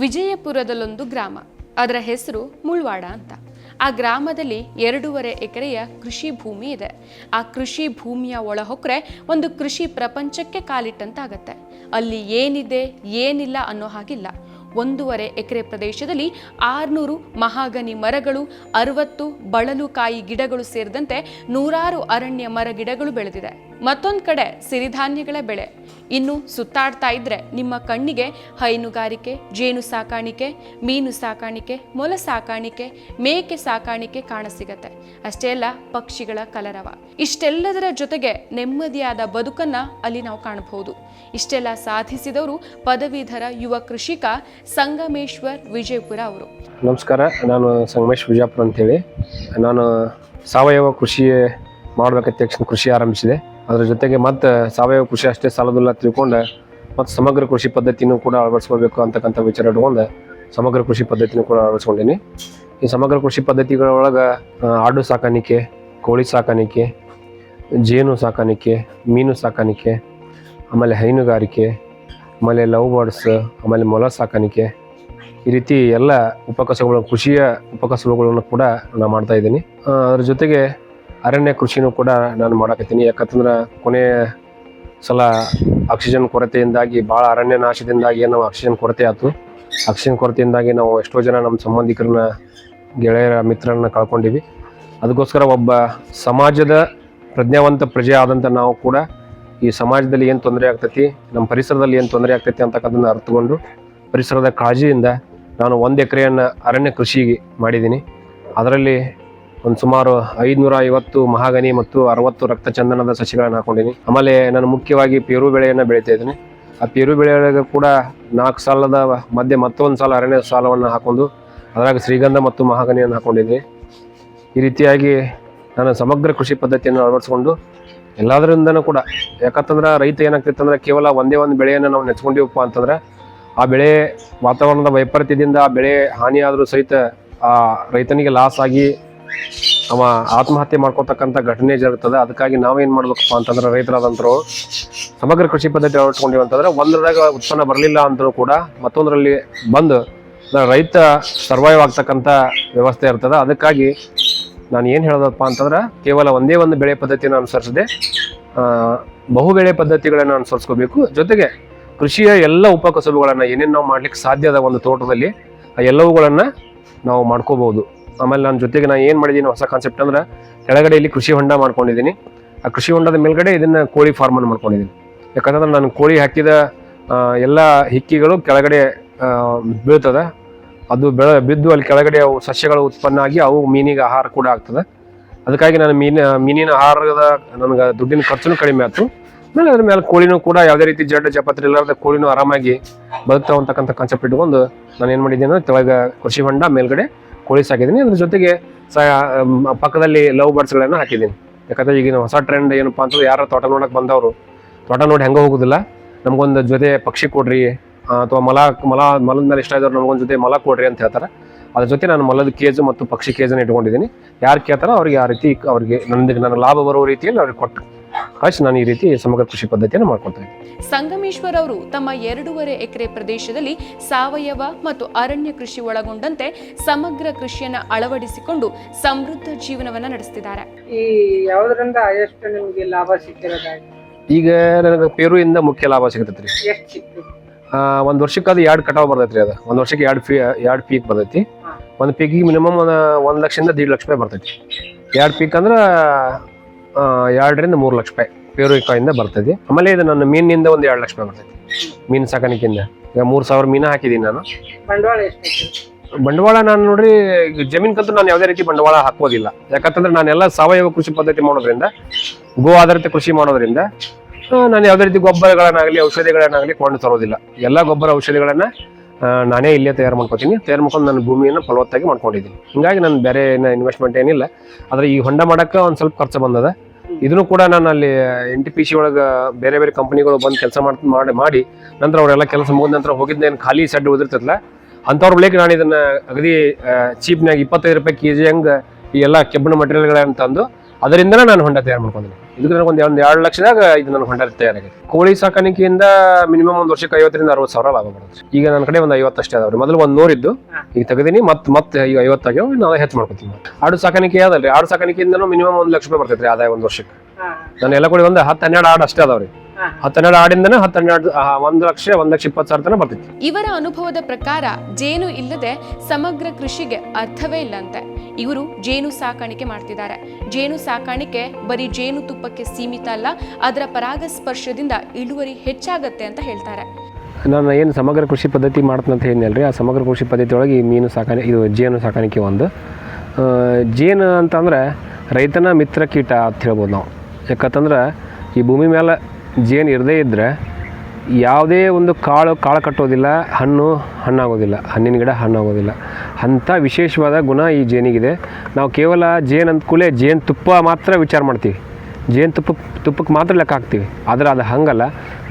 ವಿಜಯಪುರದಲ್ಲೊಂದು ಗ್ರಾಮ. ಅದರ ಹೆಸರು ಮುಳ್ವಾಡ ಅಂತ. ಆ ಗ್ರಾಮದಲ್ಲಿ ಎರಡೂವರೆ ಎಕರೆಯ ಕೃಷಿ ಭೂಮಿ ಇದೆ. ಆ ಕೃಷಿ ಭೂಮಿಯ ಒಳಹೊಕ್ಕರೆ ಒಂದು ಕೃಷಿ ಪ್ರಪಂಚಕ್ಕೆ ಕಾಲಿಟ್ಟಂತಾಗತ್ತೆ. ಅಲ್ಲಿ ಏನಿದೆ, ಏನಿಲ್ಲ ಅನ್ನೋ ಹಾಗಿಲ್ಲ. ಒಂದೂವರೆ ಎಕರೆ ಪ್ರದೇಶದಲ್ಲಿ ಆರುನೂರು ಮಹಾಗನಿ ಮರಗಳು, ಅರವತ್ತು ಬಳಲುಕಾಯಿ ಗಿಡಗಳು ಸೇರಿದಂತೆ ನೂರಾರು ಅರಣ್ಯ ಮರ ಗಿಡಗಳು ಬೆಳೆದಿದೆ. ಮತ್ತೊಂದು ಕಡೆ ಸಿರಿಧಾನ್ಯಗಳ ಬೆಳೆ. ಇನ್ನು ಸುತ್ತಾಡ್ತಾ ಇದ್ರೆ ನಿಮ್ಮ ಕಣ್ಣಿಗೆ ಹೈನುಗಾರಿಕೆ, ಜೇನು ಸಾಕಾಣಿಕೆ, ಮೀನು ಸಾಕಾಣಿಕೆ, ಮೊಲ ಸಾಕಾಣಿಕೆ, ಮೇಕೆ ಸಾಕಾಣಿಕೆ ಕಾಣಸಿಗತ್ತೆ. ಅಷ್ಟೇ ಅಲ್ಲ, ಪಕ್ಷಿಗಳ ಕಲರವ. ಇಷ್ಟೆಲ್ಲದರ ಜೊತೆಗೆ ನೆಮ್ಮದಿಯಾದ ಬದುಕನ್ನ ಅಲ್ಲಿ ನಾವು ಕಾಣಬಹುದು. ಇಷ್ಟೆಲ್ಲ ಸಾಧಿಸಿದವರು ಪದವೀಧರ ಯುವ ಕೃಷಿಕ ಸಂಗಮೇಶ್ವರ್ ವಿಜಯಪುರ ಅವರು. ನಮಸ್ಕಾರ, ನಾನು ಸಂಗಮೇಶ್ ವಿಜಯಪುರ ಅಂತೇಳಿ. ನಾನು ಸಾವಯವ ಕೃಷಿ ಮಾಡಬೇಕಂತ ಕೃಷಿ ಆರಂಭಿಸಿದೆ. ಅದ್ರ ಜೊತೆಗೆ ಮತ್ತೆ ಸಾವಯವ ಕೃಷಿ ಅಷ್ಟೇ ಸಾಲದಿಲ್ಲ ತಿಳ್ಕೊಂಡು. ಮತ್ತು ಸಮಗ್ರ ಕೃಷಿ ಪದ್ಧತಿನೂ ಕೂಡ ಅಳವಡಿಸ್ಕೋಬೇಕು ಅಂತಕ್ಕಂಥ ವಿಚಾರ ಇಟ್ಕೊಂಡು. ಸಮಗ್ರ ಕೃಷಿ ಪದ್ಧತಿನೂ ಕೂಡ ಅಳವಡಿಸ್ಕೊಂಡಿನಿ. ಈ ಸಮಗ್ರ ಕೃಷಿ ಪದ್ಧತಿಗಳೊಳಗೆ ಆಡು ಸಾಕಾಣಿಕೆ, ಕೋಳಿ ಸಾಕಾಣಿಕೆ, ಜೇನು ಸಾಕಾಣಿಕೆ, ಮೀನು ಸಾಕಾಣಿಕೆ, ಆಮೇಲೆ ಹೈನುಗಾರಿಕೆ, ಆಮೇಲೆ ಲವ್ ಬರ್ಡ್ಸ್, ಆಮೇಲೆ ಮೊಲ ಸಾಕಾಣಿಕೆ, ಈ ರೀತಿ ಎಲ್ಲ ಉಪಕಸಬುಗಳು ಕೃಷಿಯ ಉಪಕಸಬುಗಳನ್ನು ಕೂಡ ನಾನು ಮಾಡ್ತಾ ಇದ್ದೀನಿ. ಅದ್ರ ಜೊತೆಗೆ ಅರಣ್ಯ ಕೃಷಿನೂ ಕೂಡ ನಾನು ಮಾಡಕತ್ತೀನಿ. ಯಾಕಂತಂದ್ರೆ ಕೊನೆ ಸಲ ಆಕ್ಸಿಜನ್ ಕೊರತೆಯಿಂದಾಗಿ ಭಾಳ ಅರಣ್ಯ ನಾಶದಿಂದಾಗಿ ನಾವು ಆಕ್ಸಿಜನ್ ಕೊರತೆ ಆಯಿತು. ಆಕ್ಸಿಜನ್ ಕೊರತೆಯಿಂದಾಗಿ ನಾವು ಎಷ್ಟೋ ಜನ ನಮ್ಮ ಸಂಬಂಧಿಕರನ್ನ, ಗೆಳೆಯರ, ಮಿತ್ರರನ್ನ ಕಳ್ಕೊಂಡಿವಿ. ಅದಕ್ಕೋಸ್ಕರ ಒಬ್ಬ ಸಮಾಜದ ಪ್ರಜ್ಞಾವಂತ ಪ್ರಜೆ ಆದಂಥ ನಾವು ಕೂಡ ಈ ಸಮಾಜದಲ್ಲಿ ಏನು ತೊಂದರೆ ಆಗ್ತೈತಿ, ನಮ್ಮ ಪರಿಸರದಲ್ಲಿ ಏನು ತೊಂದರೆ ಆಗ್ತೈತಿ ಅಂತಕ್ಕಂಥದ್ದನ್ನು ಅರ್ಥಗೊಂಡು ಪರಿಸರದ ಕಾಳಜಿಯಿಂದ ನಾನು ಒಂದು ಎಕರೆಯನ್ನು ಅರಣ್ಯ ಕೃಷಿಗೆ ಮಾಡಿದ್ದೀನಿ. ಅದರಲ್ಲಿ ಒಂದು ಸುಮಾರು ಐದುನೂರ ಐವತ್ತು ಮಹಾಗನಿ ಮತ್ತು ಅರವತ್ತು ರಕ್ತ ಚಂದನದ ಸಸಿಗಳನ್ನು ಹಾಕೊಂಡಿನಿ ಆಮೇಲೆ ನಾನು ಮುಖ್ಯವಾಗಿ ಪೇರು ಬೆಳೆಯನ್ನು ಬೆಳೀತಾ ಇದ್ದೀನಿ. ಆ ಪೇರು ಬೆಳೆಯೊಳಗೆ ಕೂಡ ನಾಲ್ಕು ಸಾಲದ ಮಧ್ಯೆ ಮತ್ತೊಂದು ಸಾಲ, ಅರಣ್ಯ ಸಾಲವನ್ನು ಹಾಕೊಂಡು ಅದರಾಗ ಶ್ರೀಗಂಧ ಮತ್ತು ಮಹಾಗನಿಯನ್ನು ಹಾಕೊಂಡಿದ್ದೀನಿ. ಈ ರೀತಿಯಾಗಿ ನಾನು ಸಮಗ್ರ ಕೃಷಿ ಪದ್ಧತಿಯನ್ನು ಅಳವಡಿಸ್ಕೊಂಡು ಎಲ್ಲದರಿಂದನೂ ಕೂಡ, ಯಾಕಂತಂದ್ರೆ ರೈತ ಏನಾಗ್ತಿತ್ತಂದ್ರೆ ಕೇವಲ ಒಂದೇ ಒಂದು ಬೆಳೆಯನ್ನು ನಾವು ನೆಚ್ಕೊಂಡಿವಪ್ಪ ಅಂತಂದ್ರೆ ಆ ಬೆಳೆ ವಾತಾವರಣದ ವೈಪರೀತ್ಯದಿಂದ ಆ ಬೆಳೆ ಹಾನಿಯಾದರೂ ಸಹಿತ ಆ ರೈತನಿಗೆ ಲಾಸ್ ಆಗಿ ಅವ ಆತ್ಮಹತ್ಯೆ ಮಾಡ್ಕೋತಕ್ಕಂಥ ಘಟನೆ ಜರುಗ್ತದೆ. ಅದಕ್ಕಾಗಿ ನಾವೇನು ಮಾಡ್ಬೇಕಪ್ಪ ಅಂತಂದ್ರೆ ರೈತರಾದಂಥರು ಸಮಗ್ರ ಕೃಷಿ ಪದ್ಧತಿ ಅಳವಡಿಸ್ಕೊಂಡಿವಿ ಅಂತಂದ್ರೆ ಒಂದರದಾಗ ಉತ್ಪನ್ನ ಬರಲಿಲ್ಲ ಅಂದರೂ ಕೂಡ ಮತ್ತೊಂದರಲ್ಲಿ ಬಂದು ರೈತ ಸರ್ವೈವ್ ಆಗ್ತಕ್ಕಂಥ ವ್ಯವಸ್ಥೆ ಇರ್ತದೆ. ಅದಕ್ಕಾಗಿ ನಾನು ಏನು ಹೇಳೋದಪ್ಪ ಅಂತಂದ್ರೆ ಕೇವಲ ಒಂದೇ ಒಂದು ಬೆಳೆ ಪದ್ಧತಿಯನ್ನು ಅನುಸರಿಸದೆ ಬಹು ಬೆಳೆ ಪದ್ಧತಿಗಳನ್ನು ಅನುಸರಿಸ್ಕೋಬೇಕು. ಜೊತೆಗೆ ಕೃಷಿಯ ಎಲ್ಲ ಉಪಕಸುಬುಗಳನ್ನು ಏನೇನು ನಾವು ಮಾಡ್ಲಿಕ್ಕೆ ಸಾಧ್ಯದ ಒಂದು ತೋಟದಲ್ಲಿ, ಆ ಎಲ್ಲವುಗಳನ್ನು ನಾವು ಮಾಡ್ಕೋಬಹುದು. ಆಮೇಲೆ ನಾನು ಜೊತೆಗೆ ನಾನು ಏನು ಮಾಡಿದ್ದೀನಿ ಹೊಸ ಕಾನ್ಸೆಪ್ಟ್ ಅಂದ್ರೆ ಕೆಳಗಡೆ ಇಲ್ಲಿ ಕೃಷಿ ಹೊಂಡ ಮಾಡ್ಕೊಂಡಿದ್ದೀನಿ ಆ ಕೃಷಿ ಹೊಂಡದ ಮೇಲ್ಗಡೆ ಇದನ್ನು ಕೋಳಿ ಫಾರ್ಮನ್ನು ಮಾಡ್ಕೊಂಡಿದ್ದೀನಿ ಯಾಕಂದ್ರೆ ನಾನು ಕೋಳಿ ಹಾಕಿದ ಎಲ್ಲ ಹಿಕ್ಕಿಗಳು ಕೆಳಗಡೆ ಬೀಳ್ತದೆ. ಅದು ಬೆಳೆ, ಬಿದ್ದು ಅಲ್ಲಿ ಕೆಳಗಡೆ ಅವು ಸಸ್ಯಗಳು ಉತ್ಪನ್ನ ಆಗಿ ಅವು ಮೀನಿಗೆ ಆಹಾರ ಕೂಡ ಆಗ್ತದೆ. ಅದಕ್ಕಾಗಿ ನಾನು ಮೀನ, ಮೀನಿನ ಆಹಾರದ ನನಗೆ ದುಡ್ಡಿನ ಖರ್ಚುನು ಕಡಿಮೆ ಆಯಿತು. ಆಮೇಲೆ ಅದ್ರ ಮೇಲೆ ಕೋಳಿನೂ ಕೂಡ ಯಾವುದೇ ರೀತಿ ಜಡ್ಡ ಜಪತ್ರ ಇಲ್ಲದ ಕೋಳಿನೂ ಆರಾಮಾಗಿ ಬದುಕ್ತಾವಂತಕ್ಕಂಥ ಕಾನ್ಸೆಪ್ಟ್ ಇಟ್ಕೊಂಡು ನಾನು ಏನು ಮಾಡಿದ್ದೀನಿ ಅಂದ್ರೆ ಕೃಷಿ ಹೊಂಡ ಮೇಲ್ಗಡೆ ಕೋಳಿ ಸಾಕಿದ್ದೀನಿ ಅದ್ರ ಜೊತೆಗೆ ಪಕ್ಕದಲ್ಲಿ ಲವ್ ಬರ್ಡ್ಸ್ಗಳನ್ನು ಹಾಕಿದ್ದೀನಿ. ಯಾಕಂದ್ರೆ ಈಗಿನ ಹೊಸ ಟ್ರೆಂಡ್ ಏನಪ್ಪಾ ಅಂತಂದ್ರೆ ಯಾರು ತೋಟ ನೋಡಕ್ ಬಂದವರು, ತೋಟ ನೋಡಿ ಹೆಂಗೆ ಹೋಗೋದಿಲ್ಲ. ನಮಗೊಂದು ಜೊತೆ ಪಕ್ಷಿ ಕೊಡ್ರಿ ಅಥವಾ ಮಲ ಮಲ, ಮಲದ ಮೇಲೆ ಇಷ್ಟ ಇದ್ದವ್ರು ನಮಗೊಂದು ಜೊತೆ ಮಲ ಕೊಡ್ರಿ ಅಂತ ಹೇಳ್ತಾರೆ. ಅದ್ರ ಜೊತೆ ನಾನು ಮಲದ ಕೇಜು ಮತ್ತು ಪಕ್ಷಿ ಕೇಜನ್ನು ಇಟ್ಕೊಂಡಿದ್ದೀನಿ. ಯಾರು ಕೇಳ್ತಾರೋ ಅವ್ರಿಗೆ ಆ ರೀತಿ ಅವ್ರಿಗೆ ನನಗೆ ನನ್ನ ಲಾಭ ಬರುವ ರೀತಿಯಲ್ಲಿ ಅವ್ರಿಗೆ ಕೊಟ್ಟು ಕಳಿಸಿ ನಾನು ಈ ರೀತಿ ಸಮಗ್ರ ಕೃಷಿ ಪದ್ಧತಿಯನ್ನು ಮಾಡ್ಕೊತಾ ಇದ್ದೀನಿ. ಸಂಗಮೇಶ್ವರ್ ಅವರು ತಮ್ಮ ಎರಡೂವರೆ ಎಕರೆ ಪ್ರದೇಶದಲ್ಲಿ ಸಾವಯವ ಮತ್ತು ಅರಣ್ಯ ಕೃಷಿ ಒಳಗೊಂಡಂತೆ ಸಮಗ್ರ ಕೃಷಿಯನ್ನ ಅಳವಡಿಸಿಕೊಂಡು ಸಮೃದ್ಧ ಜೀವನವನ್ನ ನಡೆಸ್ತಿದ್ದಾರೆ. ಈ ಯಾವುದ್ರಿಂದ ಎಷ್ಟು ನಿಮಗೆ ಲಾಭ ಸಿಕ್ಕಿರೋದಾಗಿ? ಈಗ ನನಗೆ ಪೇರುಯಿಂದ ಮುಖ್ಯ ಲಾಭ ಸಿಗತೈತಿ ರೀ ಎಷ್ಟು ಸಿಕ್ತು? ಒಂದು ವರ್ಷಕ್ಕೆ ಅದು ಎರಡು ಕಟಾವು ಬರ್ತೈತಿ ರೀ ಅದು. ಒಂದು ವರ್ಷಕ್ಕೆ ಎರಡು ಫೀ ಎರಡು ಪೀಕ್ ಬರ್ತೈತಿ. ಒಂದು ಪೀಕಿಗೆ ಮಿನಿಮಮ್ ಒಂದು ಲಕ್ಷದಿಂದ ದೀಡ್ ಲಕ್ಷ ರೂಪಾಯಿ ಬರ್ತೈತಿ. ಎರಡು ಪೀಕ್ ಅಂದ್ರೆ ಎರಡರಿಂದ ಮೂರು ಲಕ್ಷ ರೂಪಾಯಿ ಪೇರುಕಾಯಿಂದ ಬರ್ತದೆ. ಆಮೇಲೆ ಇದು ನನ್ನ ಮೀನಿನಿಂದ ಒಂದು ಎರಡು ಲಕ್ಷ ರೂಪಾಯಿ ಬರ್ತೈತಿ ಮೀನು ಸಾಕಾಣಿಕೆಯಿಂದ. ಈಗ ಮೂರು ಸಾವಿರ ಮೀನು ಹಾಕಿದ್ದೀನಿ ನಾನು. ಬಂಡವಾಳ ಎಷ್ಟು ಬಂಡವಾಳ ನಾನು ನೋಡ್ರಿ ಜಮೀನ್ ಕಂತು ನಾನು ಯಾವುದೇ ರೀತಿ ಬಂಡವಾಳ ಹಾಕೋದಿಲ್ಲ. ಯಾಕಂತಂದ್ರೆ ನಾನೆಲ್ಲ ಸಾವಯವ ಕೃಷಿ ಪದ್ಧತಿ ಮಾಡೋದ್ರಿಂದ ಗೋ ಆಧಾರಿತ ಕೃಷಿ ಮಾಡೋದ್ರಿಂದ ನಾನು ಯಾವುದೇ ರೀತಿ ಗೊಬ್ಬರಗಳನ್ನಾಗಲಿ ಔಷಧಿಗಳನ್ನಾಗಲಿ ಕೊಂಡು ತರೋದಿಲ್ಲ. ಎಲ್ಲ ಗೊಬ್ಬರ ಔಷಧಿಗಳನ್ನ ನಾನೇ ಇಲ್ಲೇ ತಯಾರು ಮಾಡ್ಕೊತೀನಿ. ತಯಾರು ಮಾಡ್ಕೊಂಡು ನನ್ನ ಭೂಮಿಯನ್ನು ಫಲವತ್ತಾಗಿ ಮಾಡ್ಕೊಂಡಿದ್ದೀನಿ. ಹಿಂಗಾಗಿ ನಾನು ಬೇರೆ ಇನ್ವೆಸ್ಟ್ಮೆಂಟ್ ಏನಿಲ್ಲ. ಆದರೆ ಈ ಹೊಂಡ ಮಾಡೋಕ್ಕೆ ಒಂದು ಸ್ವಲ್ಪ ಖರ್ಚು ಬಂದದ. ಇದನ್ನು ಕೂಡ ನಾನು ಅಲ್ಲಿ ಎನ್ ಟಿ ಪಿ ಸಿ ಒಳಗೆ ಬೇರೆ ಬೇರೆ ಕಂಪ್ನಿಗಳು ಬಂದು ಕೆಲಸ ಮಾಡಿ ಮಾಡಿ ಮಾಡಿ ನಂತರ ಅವರೆಲ್ಲ ಕೆಲಸ ಮುಗಿದ ನಂತರ ಹೋಗಿದ್ದೇನು ಖಾಲಿ ಸೆಡ್ ಉದಿರ್ತೈತಲ್ಲ ಅಂಥವ್ರ ಬಳಿಕ ನಾನು ಇದನ್ನು ಅಗದಿ ಚೀಪ್ನಾಗ ಇಪ್ಪತ್ತೈದು ರೂಪಾಯಿ ಕೆ ಜಿ ಹಂಗೆ ಈ ಎಲ್ಲ ಕೆಬ್ಬಣ ಮಟೀರಿಯಲ್ಗಳನ್ನು ತಂದು ಅದರಿಂದನೇ ನಾನು ಹೊಂಡ ತಯಾರು ಮಾಡ್ಕೊಂಡಿದ್ದೀನಿ. ಇದಕ್ಕೆ ನನಗೆ ಒಂದು ಎರಡು ಲಕ್ಷದಾಗ ಇದು ನನ್ನ ಹೊಂಡ ತಯಾರಾಗಿದೆ. ಕೋಳಿ ಸಾಕಾಣಿಕೆಯಿಂದ ಮಿನಿಮಮ್ ಒಂದು ವರ್ಷಕ್ಕೆ ಐವತ್ತರಿಂದ ಅರವತ್ತು ಸಾವಿರ ಲಾಭ ಬರುತ್ತೆ. ಈಗ ನನ್ನ ಕಡೆ ಒಂದು ಐವತ್ತಷ್ಟೇ ಅದಾವ್ರಿ. ಮೊದಲು ಒಂದು ನೂರಿದ್ದು ಈಗ ತೆಗೆದೀನಿ ಮತ್ತೆ ಮತ್ತೆ ಈಗ ಐವತ್ತಾಗ್ಯಾವ ನಾವು ಹೆಚ್ಚು ಮಾಡ್ಕೊತೀನಿ. ಆಡು ಸಾಕಾಣಿಕೆ ಅದಲ್ರಿ ಆಡು ಸಾಕಾಣಿಕೆಯಿಂದನೂ ಮಿನಿಮಮ್ ಒಂದು ಲಕ್ಷ ರೂಪಾಯಿ ಬರ್ತೈತ್ರಿ ಆದಾಯ ಒಂದು ವರ್ಷಕ್ಕೆ. ನಾನು ಎಲ್ಲ ಕೂಡ ಒಂದು ಹತ್ತು ಹನ್ನೆರಡು ಆಡು ಅಷ್ಟೇ ಅದಾವ್ರಿ. ಹಾ. ಹತ್ತು ಹನ್ನೆರಡು ಆಡಿಂದನೇ ಹತ್ತು ಒಂದು ಲಕ್ಷ ಒಂದು ಲಕ್ಷ ಇಪ್ಪತ್ತು ಸಾವಿರ ತನಕ ಬರ್ತೈತಿ ಇವರ ಅನುಭವದ ಪ್ರಕಾರ ಜೇನು ಇಲ್ಲದೆ ಸಮಗ್ರ ಕೃಷಿಗೆ ಅರ್ಥವೇ ಇಲ್ಲಂತೆ. ಇವರು ಜೇನು ಸಾಕಾಣಿಕೆ ಮಾಡ್ತಿದ್ದಾರೆ. ಜೇನು ಸಾಕಾಣಿಕೆ ಬರೀ ಜೇನು ತುಪ್ಪಕ್ಕೆ ಸೀಮಿತ ಅಲ್ಲ ಅದರ ಪರಾಗಸ್ಪರ್ಶದಿಂದ ಇಳುವರಿ ಹೆಚ್ಚಾಗತ್ತೆ ಅಂತ ಹೇಳ್ತಾರೆ. ನಾನು ಏನು ಸಮಗ್ರ ಕೃಷಿ ಪದ್ಧತಿ ಮಾಡ್ತಂತ ಅಂತ ಹೇಳಿದ್ನಲ್ರಿ ಆ ಸಮಗ್ರ ಕೃಷಿ ಪದ್ಧತಿ ಒಳಗೆ ಈ ಮೀನು ಸಾಕಾಣಿಕೆ ಇದು ಜೇನು ಸಾಕಾಣಿಕೆ ಒಂದು. ಜೇನು ಅಂತಂದ್ರೆ ರೈತನ ಮಿತ್ರ ಕೀಟ ಅಂತ ಹೇಳ್ಬೋದು ನಾವು. ಯಾಕಂತಂದ್ರೆ ಈ ಭೂಮಿ ಮೇಲೆ ಜೇನು ಇರದೇ ಇದ್ದರೆ ಯಾವುದೇ ಒಂದು ಕಾಳು ಕಾಳು ಕಟ್ಟೋದಿಲ್ಲ ಹಣ್ಣು ಹಣ್ಣಾಗೋದಿಲ್ಲ ಹಣ್ಣಿನ ಗಿಡ ಹಣ್ಣಾಗೋದಿಲ್ಲ. ಅಂಥ ವಿಶೇಷವಾದ ಗುಣ ಈ ಜೇನಿಗಿದೆ. ನಾವು ಕೇವಲ ಜೇನು ಅಂದ್ಕೂಲೆ ಜೇನು ತುಪ್ಪ ಮಾತ್ರ ವಿಚಾರ ಮಾಡ್ತೀವಿ. ಜೇನು ತುಪ್ಪ ತುಪ್ಪಕ್ಕೆ ಮಾತ್ರ ಲೆಕ್ಕ ಹಾಕ್ತೀವಿ. ಆದರೆ ಅದು ಹಂಗಲ್ಲ.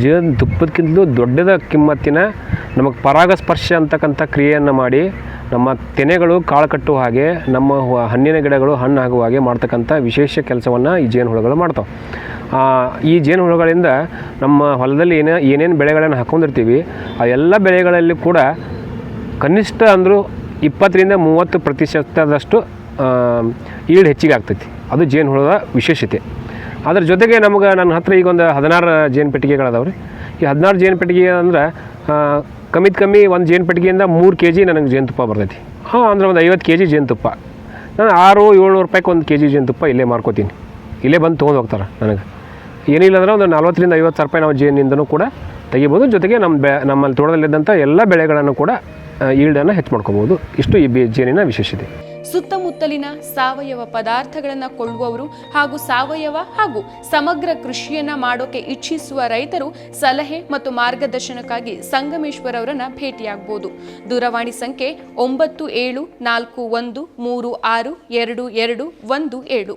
ಜೇನು ತುಪ್ಪದಕ್ಕಿಂತಲೂ ದೊಡ್ಡದ ಕಿಮ್ಮತ್ತಿನ ನಮಗೆ ಪರಾಗಸ್ಪರ್ಶ ಅಂತಕ್ಕಂಥ ಕ್ರಿಯೆಯನ್ನು ಮಾಡಿ ನಮ್ಮ ತೆನೆಗಳು ಕಾಳು ಕಟ್ಟುವ ಹಾಗೆ ನಮ್ಮ ಹಣ್ಣಿನ ಗಿಡಗಳು ಹಣ್ಣು ಆಗುವ ಹಾಗೆ ಮಾಡ್ತಕ್ಕಂಥ ವಿಶೇಷ ಕೆಲಸವನ್ನು ಈ ಜೇನುಹುಳುಗಳು ಮಾಡ್ತಾವೆ. ಆ, ಈ ಜೇನುಹುಳುಗಳಿಂದ ನಮ್ಮ ಹೊಲದಲ್ಲಿ ಏನೇ, ಏನೇನು ಬೆಳೆಗಳನ್ನು ಹಾಕೊಂಡಿರ್ತೀವಿ, ಆ ಎಲ್ಲ ಬೆಳೆಗಳಲ್ಲಿ ಕೂಡ ಕನಿಷ್ಠ ಅಂದರೂ ಇಪ್ಪತ್ತರಿಂದ ಮೂವತ್ತು ಪ್ರತಿಶತದಷ್ಟು ಈಲ್ಡ್ ಹೆಚ್ಚಿಗೆ ಆಗ್ತೈತಿ. ಅದು ಜೇನುಹುಳದ ವಿಶೇಷತೆ. ಅದ್ರ ಜೊತೆಗೆ ನಮಗೆ ನನ್ನ ಹತ್ರ ಈಗ ಒಂದು ಹದಿನಾರು ಜೇನು ಪೆಟ್ಟಿಗೆಗಳದಾವ್ರಿ. ಈ ಹದಿನಾರು ಜೇನು ಪೆಟ್ಟಿಗೆ ಅಂದ್ರೆ ಕಮ್ಮಿ ಕಮ್ಮಿ ಒಂದು ಜೇನು ಪೆಟ್ಟಿಗೆಯಿಂದ ಮೂರು ಕೆ ಜಿ ನನಗೆ ಜೇನುತುಪ್ಪ ಬರ್ತೈತಿ. ಹಾಂ, ಅಂದ್ರೆ ಒಂದು ಐವತ್ತು ಕೆ ಜಿ ಜೇನುತುಪ್ಪ. ನಾನು ಆರು ಏಳ್ನೂರು ರೂಪಾಯಿಗೆ ಒಂದು ಕೆ ಜಿ ಜೇನುತುಪ್ಪ ಇಲ್ಲೇ ಮಾರ್ಕೋತೀನಿ. ಇಲ್ಲೇ ಬಂದು ತೊಗೊಂಡು ಹೋಗ್ತಾರೆ ನನಗೆ. ಏನಿಲ್ಲ ಅಂದ್ರೆ ಒಂದು ನಲ್ವತ್ತರಿಂದ ಐವತ್ತು ರೂಪಾಯಿ ನಾವು ಜೇನಿಂದನೂ ಕೂಡ ತೆಗಿಬೋದು. ಜೊತೆಗೆ ನಮ್ಮ ಬೆ ನಮ್ಮಲ್ಲಿ ತೋಟದಲ್ಲಿದ್ದಂಥ ಎಲ್ಲ ಬೆಳೆಗಳನ್ನು ಕೂಡ ಈಲ್ಡನ್ನು ಹೆಚ್ಚು ಮಾಡ್ಕೋಬೋದು. ಇಷ್ಟು ಈ ಬಿ ಜೇನಿನ ವಿಶೇಷತೆ. ಸುತ್ತಮುತ್ತಲಿನ ಸಾವಯವ ಪದಾರ್ಥಗಳನ್ನು ಕೊಳ್ಳುವವರು ಹಾಗೂ ಸಾವಯವ ಹಾಗೂ ಸಮಗ್ರ ಕೃಷಿಯನ್ನು ಮಾಡೋಕೆ ಇಚ್ಛಿಸುವ ರೈತರು ಸಲಹೆ ಮತ್ತು ಮಾರ್ಗದರ್ಶನಕ್ಕಾಗಿ ಸಂಗಮೇಶ್ವರ್ ಅವರನ್ನು ಭೇಟಿಯಾಗಬಹುದು ದೂರವಾಣಿ ಸಂಖ್ಯೆ ಒಂಬತ್ತು ಏಳು ನಾಲ್ಕು ಒಂದು ಮೂರು ಆರು ಎರಡು ಎರಡು ಒಂದು ಏಳು.